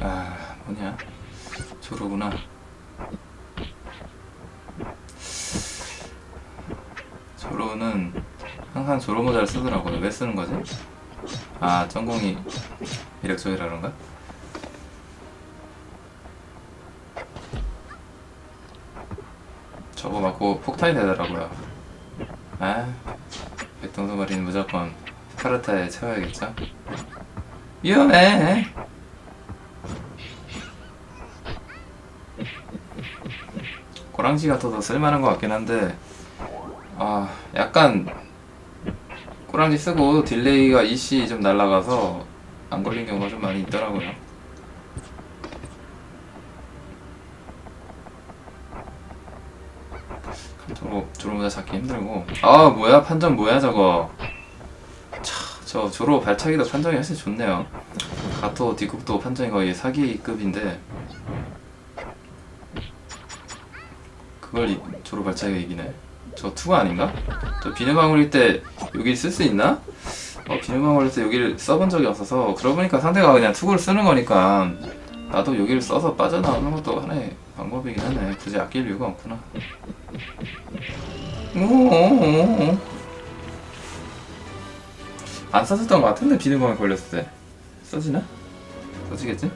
아 뭐냐 조로구나 조로는 항상 조로 모자를 쓰더라고요 왜 쓰는 거지? 아 전공이 이력 조이라 그런가? 저거 맞고 폭탄이 되더라고요 아 백동소머리는 무조건 스파르타에 채워야겠죠? 위험해! 꼬랑지 같아서 쓸만한 것 같긴 한데 아 약간 꼬랑지 쓰고 딜레이가 이씨 좀 날라가서 안 걸린 경우가 좀 많이 있더라고요. 저로 조로모자 잡기 힘들고. 아 뭐야? 판정 뭐야 저거? 차, 저 조로 발차기도 판정이 훨씬 좋네요 가토 뒷국도 판정이 거의 사기급인데 그걸 이, 조로 발차기가 이기네 저 투가 아닌가? 저 비누방울일 때 여기 쓸 수 있나? 어, 비누방울일 때 여기를 써본 적이 없어서 그러고 보니까 상대가 그냥 투구를 쓰는 거니까 나도 여기를 써서 빠져나오는 것도 하나의 방법이긴 하네 굳이 아낄 이유가 없구나 오오오오. 안 써졌던 것 같은데 비누방울 걸렸을 때 써지나? 써지겠지?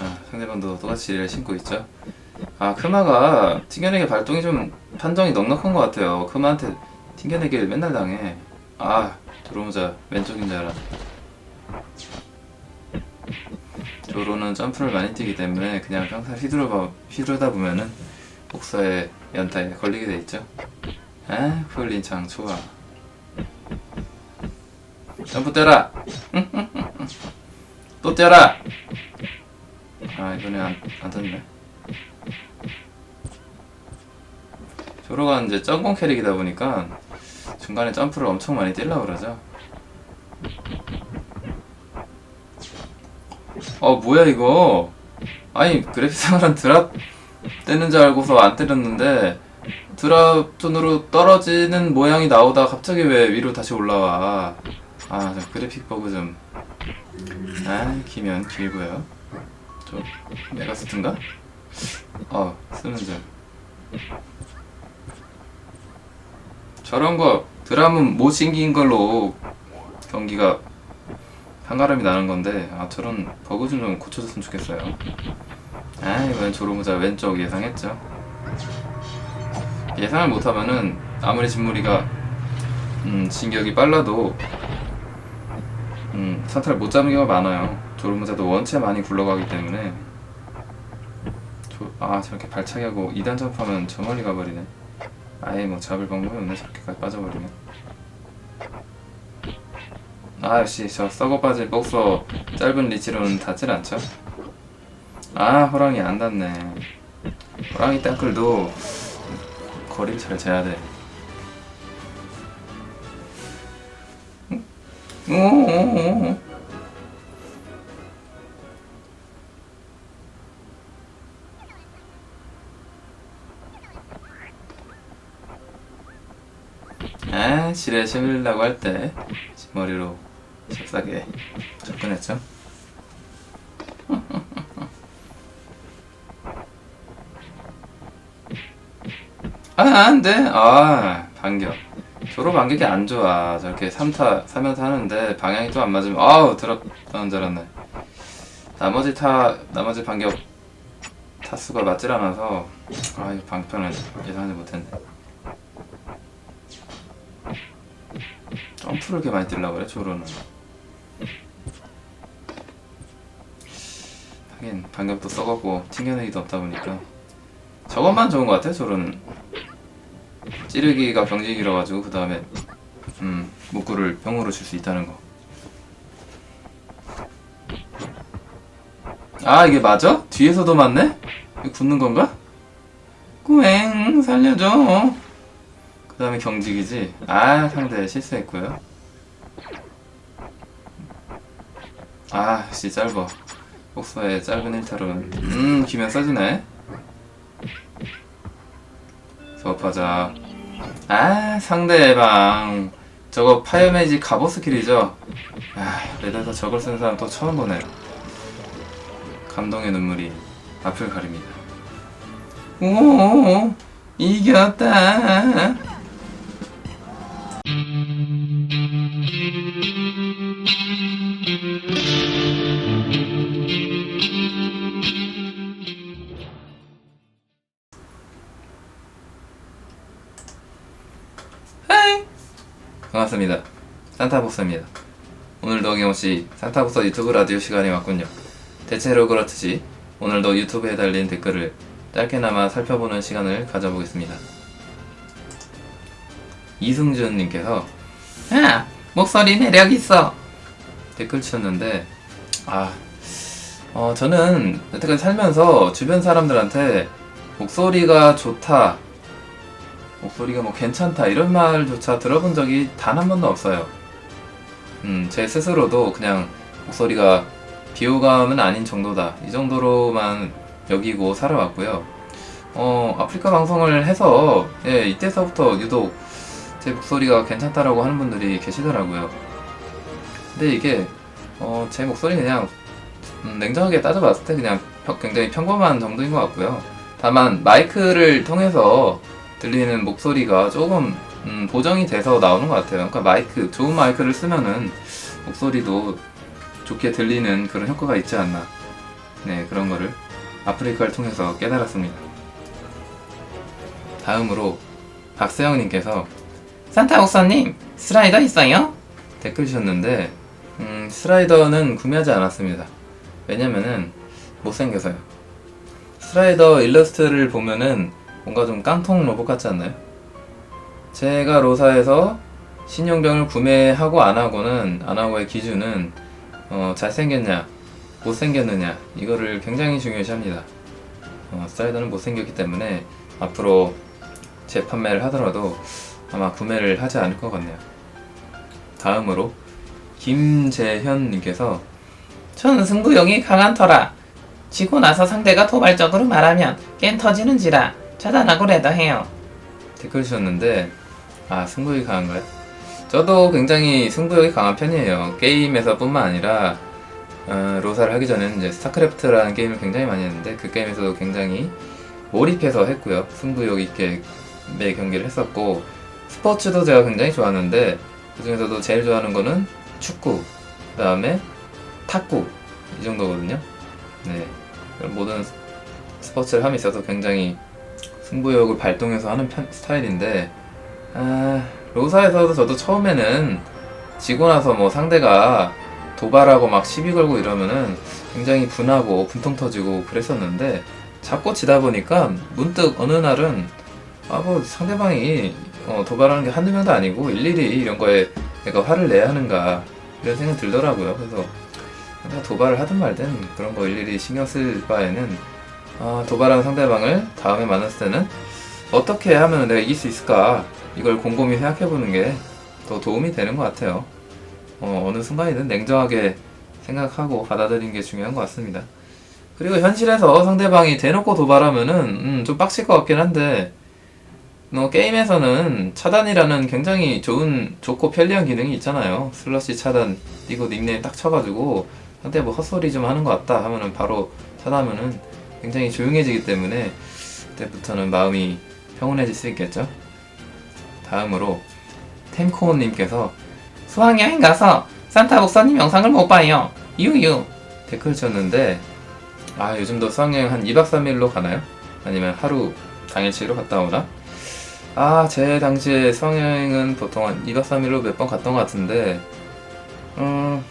아, 상대방도 똑같이 신고 있죠. 아, 크마가 튕겨내기 발동이 좀 판정이 넉넉한 것 같아요. 크마한테 튕겨내기를 맨날 당해. 아, 들어오자 왼쪽인 줄 알아. 조로는 점프를 많이 뛰기 때문에 그냥 평소 휘두르다, 휘두르다 보면은 복서의 연타에 걸리게 돼 있죠. 아, 폴린 장 좋아. 점프 뛰어라! 또 뛰어라! 아 이번에 안, 안 됐네 조로가 이제 점공 캐릭이다 보니까 중간에 점프를 엄청 많이 뛰려고 그러죠 어 뭐야 이거 아니 그래픽상으로는 드랍 때는 줄 알고서 안 때렸는데 드랍 톤으로 떨어지는 모양이 나오다 갑자기 왜 위로 다시 올라와 아저 그래픽 버그 좀 아, 기면 길고요. 저 메가스트인가? 어, 쓰는 줄. 저런 거 드럼은 못 신긴 걸로 경기가 한가람이 나는 건데 아 저런 버그 좀, 좀 고쳐줬으면 좋겠어요. 아 이번엔 조로모자 왼쪽 예상했죠. 예상을 못하면은 아무리 진무리가 음, 진격이 빨라도 음, 산타를 못 잡는 경우가 많아요. 조르모자도 원체 많이 굴러가기 때문에 조, 아 저렇게 발차기 하고 2단 점프하면 저 멀리 가버리네. 아예 뭐 잡을 방법이 없네 저렇게까지 빠져버리면. 아 역시 저 썩어 빠질 복서 짧은 리치로는 닿질 않죠. 아 호랑이 안 닿네. 호랑이 땅클도 거리를 잘 재야 돼. 오오오오. 아, 실에 심으려고 할 때 머리로 잽싸게 접근했죠. 아, 안 돼. 아, 반격. 졸업 반격이 안 좋아. 저렇게 3타, 3연타 하는데 방향이 또 안 맞으면, 아우, 들었던 줄 알았네. 나머지 타, 나머지 반격 타수가 맞질 않아서, 아, 이 방편을 예상하지 못했네. 점프를 이렇게 많이 뛰려고 그래, 조로는. 반격도 썩었고, 튕겨내기도 없다 보니까. 저것만 좋은 것 같아, 조로는. 찌르기가 병지 길어가지고 그 다음에 음 문구를 병으로 줄 수 있다는 거. 아 이게 맞아? 뒤에서도 맞네? 이거 굳는 건가? 꾸엥 살려줘. 그 다음에 경직이지. 아 상대 실수했고요. 아 씨 짧아 복서의 짧은 일탈은 음 기면 써지네. 수업하자. 아 상대방. 저거 파이어매직 갑옷 스킬이죠? 아 레드에서 저걸 쓰는 사람 또 처음 보네요. 감동의 눈물이 앞을 가립니다. 오 이겼다 산타복서입니다. 오늘도 어김없이 산타복서 유튜브 라디오 시간이 왔군요. 대체로 그렇듯이 오늘도 유튜브에 달린 댓글을 짧게나마 살펴보는 시간을 가져보겠습니다. 이승준님께서 아 목소리 매력 있어. 댓글 치셨는데 아 어, 저는 여태까지 살면서 주변 사람들한테 목소리가 좋다 목소리가 뭐 괜찮다 이런 말조차 들어본 적이 단 한 번도 없어요. 음, 제 스스로도 그냥 목소리가 비호감은 아닌 정도다 이 정도로만 여기고 살아왔고요. 어, 아프리카 방송을 해서 예, 이때서부터 유독 제 목소리가 괜찮다라고 하는 분들이 계시더라고요. 근데 이게 어, 제 목소리 그냥 음, 냉정하게 따져봤을 때 그냥 평- 굉장히 평범한 정도인 것 같고요. 다만 마이크를 통해서 들리는 목소리가 조금 음, 보정이 돼서 나오는 것 같아요. 그러니까 마이크 좋은 마이크를 쓰면은 목소리도 좋게 들리는 그런 효과가 있지 않나. 네 그런 거를 아프리카를 통해서 깨달았습니다. 다음으로 박세영님께서 산타 목사님 슬라이더 있어요? 댓글 주셨는데 음, 슬라이더는 구매하지 않았습니다. 왜냐면은 못생겨서요. 슬라이더 일러스트를 보면은 뭔가 좀 깡통 로봇 같지 않나요? 제가 로사에서 신용병을 구매하고 안 하고는 안 하고의 기준은 어, 잘생겼냐 못생겼느냐 이거를 굉장히 중요시합니다. 어, 슬라이더는 못생겼기 때문에 앞으로 재판매를 하더라도 아마 구매를 하지 않을 것 같네요. 다음으로 김재현님께서 저는 승부욕이 강한 터라 지고 나서 상대가 도발적으로 말하면 깬 터지는지라 차단하고 레더해요. 댓글 주셨는데 아 승부욕이 강한가요? 저도 굉장히 승부욕이 강한 편이에요. 게임에서뿐만 아니라 어, 로사를 하기 전에는 이제 스타크래프트라는 게임을 굉장히 많이 했는데 그 게임에서도 굉장히 몰입해서 했고요. 승부욕 있게 매 경기를 했었고 스포츠도 제가 굉장히 좋아하는데 그 중에서도 제일 좋아하는 거는 축구, 그 다음에 탁구 이 정도거든요. 네, 모든 스포츠를 함에 있어서 굉장히 승부욕을 발동해서 하는 편, 스타일인데 아, 로사에서도 저도 처음에는 지고 나서 뭐 상대가 도발하고 막 시비 걸고 이러면은 굉장히 분하고 분통 터지고 그랬었는데 자꾸 지다 보니까 문득 어느 날은 아 뭐 상대방이 어, 도발하는 게 한두 명도 아니고 일일이 이런 거에 내가 화를 내야 하는가 이런 생각 들더라고요. 그래서 도발을 하든 말든 그런 거 일일이 신경 쓸 바에는 아, 도발하는 상대방을 다음에 만났을 때는 어떻게 하면 내가 이길 수 있을까 이걸 곰곰이 생각해보는 게 더 도움이 되는 것 같아요. 어, 어느 순간이든 냉정하게 생각하고 받아들이는 게 중요한 것 같습니다. 그리고 현실에서 상대방이 대놓고 도발하면은 음, 좀 빡칠 것 같긴 한데 너 게임에서는 차단이라는 굉장히 좋은 좋고 편리한 기능이 있잖아요. 슬러시 차단 이거 닉네임 딱 쳐가지고 상대 뭐 헛소리 좀 하는 것 같다 하면은 바로 차단하면은 굉장히 조용해지기 때문에 그때부터는 마음이 평온해질 수 있겠죠. 다음으로 템코온님께서 수학여행 가서 산타 목사님 영상을 못 봐요. 유유 댓글 줬는데 아 요즘도 수학여행 한 2박 3일로 가나요? 아니면 하루 당일치기로 갔다 오나? 아 제 당시에 수학여행은 보통 한 2박 3일로 몇 번 갔던 것 같은데 음,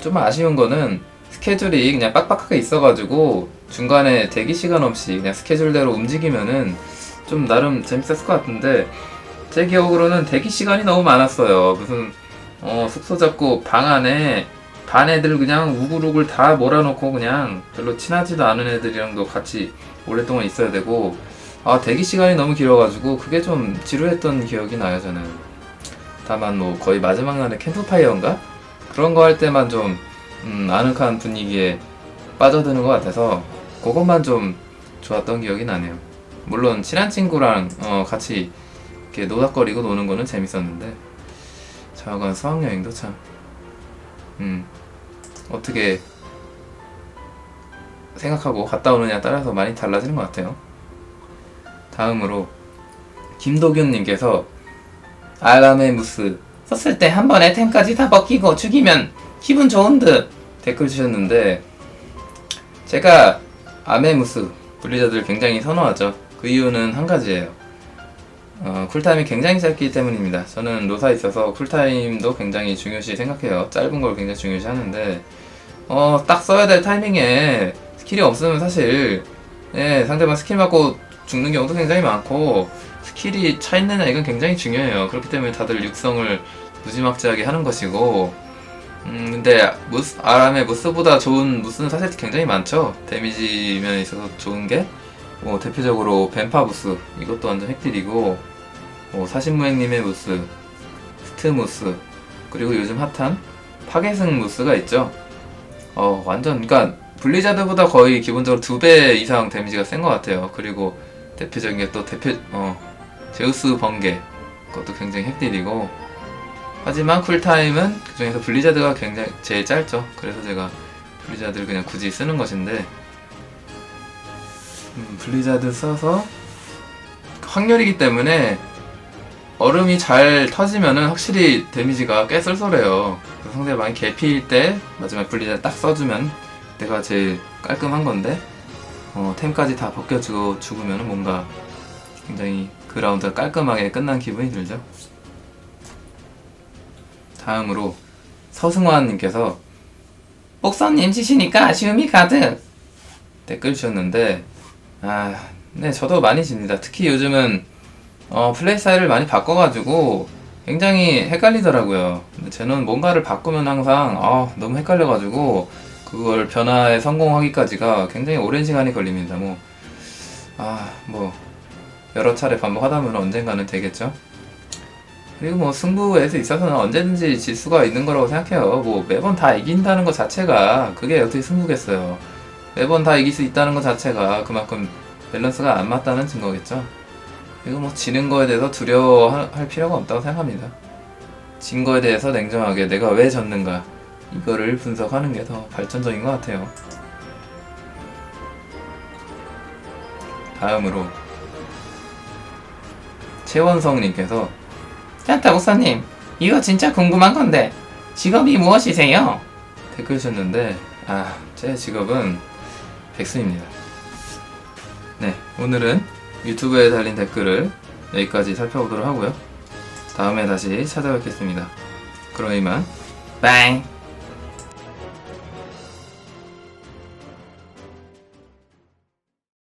좀 아쉬운 거는 스케줄이 그냥 빡빡하게 있어가지고 중간에 대기 시간 없이 그냥 스케줄대로 움직이면은 좀 나름 재밌었을 것 같은데 제 기억으로는 대기 시간이 너무 많았어요. 무슨 어, 숙소 잡고 방 안에 반 애들 그냥 우글우글 다 몰아놓고 그냥 별로 친하지도 않은 애들이랑도 같이 오랫동안 있어야 되고 아 대기 시간이 너무 길어가지고 그게 좀 지루했던 기억이 나요 저는. 다만 뭐 거의 마지막 날에 캠프파이어인가 그런 거 할 때만 좀 음, 아늑한 분위기에 빠져드는 것 같아서 그것만 좀 좋았던 기억이 나네요. 물론 친한 친구랑 어, 같이 이렇게 노닥거리고 노는 거는 재밌었는데 저하고는 수학여행도 참 음, 어떻게 생각하고 갔다 오느냐에 따라서 많이 달라지는 것 같아요. 다음으로 김도균님께서 알람의 무스 썼을 때 한 번에 템까지 다 벗기고 죽이면 기분 좋은 듯 댓글 주셨는데 제가 아메무스 분리자들 굉장히 선호하죠. 그 이유는 한 가지예요. 어, 쿨타임이 굉장히 짧기 때문입니다. 저는 노사에 있어서 쿨타임도 굉장히 중요시 생각해요. 짧은 걸 굉장히 중요시 하는데 어, 딱 써야 될 타이밍에 스킬이 없으면 사실 예, 상대방 스킬 맞고 죽는 경우도 굉장히 많고 스킬이 차 있느냐 이건 굉장히 중요해요. 그렇기 때문에 다들 육성을 무지막지하게 하는 것이고 음 근데 무스 아람의 무스보다 좋은 무스는 사실 굉장히 많죠. 데미지 면에 있어서 좋은 게 뭐 대표적으로 벤파 무스 이것도 완전 핵딜이고 뭐 사신무행님의 무스 스트 무스 그리고 요즘 핫한 파괴승 무스가 있죠. 어 완전 그러니까 블리자드보다 거의 기본적으로 두 배 이상 데미지가 센 것 같아요. 그리고 대표적인 게 또 대표 어 제우스 번개 그것도 굉장히 핵딜이고 하지만 쿨타임은 그 중에서 블리자드가 굉장히 제일 짧죠. 그래서 제가 블리자드를 그냥 굳이 쓰는 것인데 음, 블리자드 써서 확률이기 때문에 얼음이 잘 터지면은 확실히 데미지가 꽤 쏠쏠해요. 상대방이 개피일 때 마지막 블리자드 딱 써주면 내가 제일 깔끔한 건데 어, 템까지 다 벗겨주고 죽으면 뭔가 굉장히 그 라운드가 깔끔하게 끝난 기분이 들죠. 다음으로 서승환님께서 복선님 치시니까 아쉬움이 가득 댓글 주셨는데 아, 네 저도 많이 집니다. 특히 요즘은 어, 플레이 스타일을 많이 바꿔가지고 굉장히 헷갈리더라고요. 근데 저는 뭔가를 바꾸면 항상 아, 너무 헷갈려가지고 그걸 변화에 성공하기까지가 굉장히 오랜 시간이 걸립니다. 뭐, 아, 뭐, 여러 차례 반복하다 보면 언젠가는 되겠죠? 그리고 뭐 승부에서 있어서는 언제든지 질 수가 있는 거라고 생각해요. 뭐 매번 다 이긴다는 것 자체가 그게 어떻게 승부겠어요. 매번 다 이길 수 있다는 것 자체가 그만큼 밸런스가 안 맞다는 증거겠죠. 그리고 뭐 지는 거에 대해서 두려워할 필요가 없다고 생각합니다. 진 거에 대해서 냉정하게 내가 왜 졌는가 이거를 분석하는 게 더 발전적인 것 같아요. 다음으로 최원성님께서 짠따 목사님 이거 진짜 궁금한 건데 직업이 무엇이세요? 댓글 주셨는데 아 제 직업은 백수입니다. 네 오늘은 유튜브에 달린 댓글을 여기까지 살펴보도록 하고요. 다음에 다시 찾아뵙겠습니다. 그럼 이만 바이